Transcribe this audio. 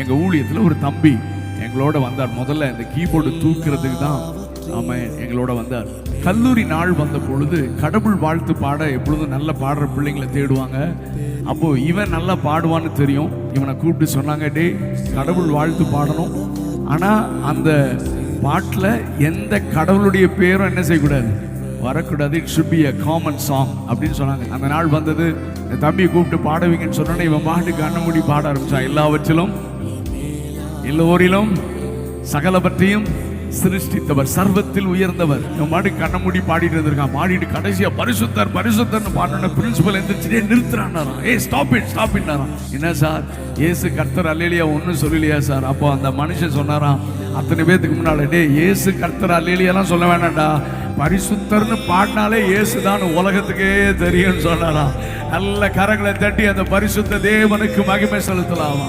எங்கள் ஊழியத்தில் ஒரு தம்பி எங்களோட வந்தார். முதல்ல இந்த கீபோர்டு தூக்குறதுக்கு தான் ஆமாம் எங்களோட வந்தார். கல்லூரி நாள் வந்த பொழுது கடவுள் வாழ்த்து பாட எப்பொழுதும் நல்ல பாடுற பிள்ளைங்களை தேடுவாங்க. அப்போ இவன் நல்லா பாடுவான்னு தெரியும். இவனை கூப்பிட்டு சொன்னாங்க டே கடவுள் வாழ்த்து பாடணும். ஆனால் அந்த பாட்டில் எந்த கடவுளுடைய பேரும் என்ன செய்யக்கூடாது? வரக்கூடாது. It should be a common song அப்படின்னு சொன்னாங்க. அந்த நாள் வந்தது. இந்த தம்பியை கூப்பிட்டு பாடுவீங்கன்னு சொன்னோன்னே இவன் பாட்டு கண்ண மூடி பாட ஆரம்பிச்சான். எல்லாவற்றிலும் எல்லோரிலும் சகலவற்றையும் சிருஷ்டித்தவர் சர்வத்தில் உயர்ந்தவர். இவன் மாடி கண்ண மூடி பாடிட்டு இருந்திருக்கான். மாடிட்டு கடைசியா பரிசுத்தர் பரிசுத்தர்னு பாடின பிரின்சிபல் எந்திரிச்சுட்டே நிறுத்துறான் ஏ ஸ்டாப் இட் ஸ்டாப் இட்னாராம் என்ன சார்? ஏசு கர்த்தர் அல்லேலியா ஒன்றும் சொல்லலையா சார்? அப்போ அந்த மனுஷன் சொன்னாராம் அத்தனை பேத்துக்கு முன்னால டே ஏசு கர்த்தர் அல்லேலியாலாம் சொல்ல வேண்டாம்டா பரிசுத்தர்னு பாடினாலே இயேசுதான் உலகத்துக்கே தெரியும்னு சொன்னாராம். நல்ல கரங்களை தட்டி அந்த பரிசுத்த தேவனுக்கு மகிமை செலுத்தலாமா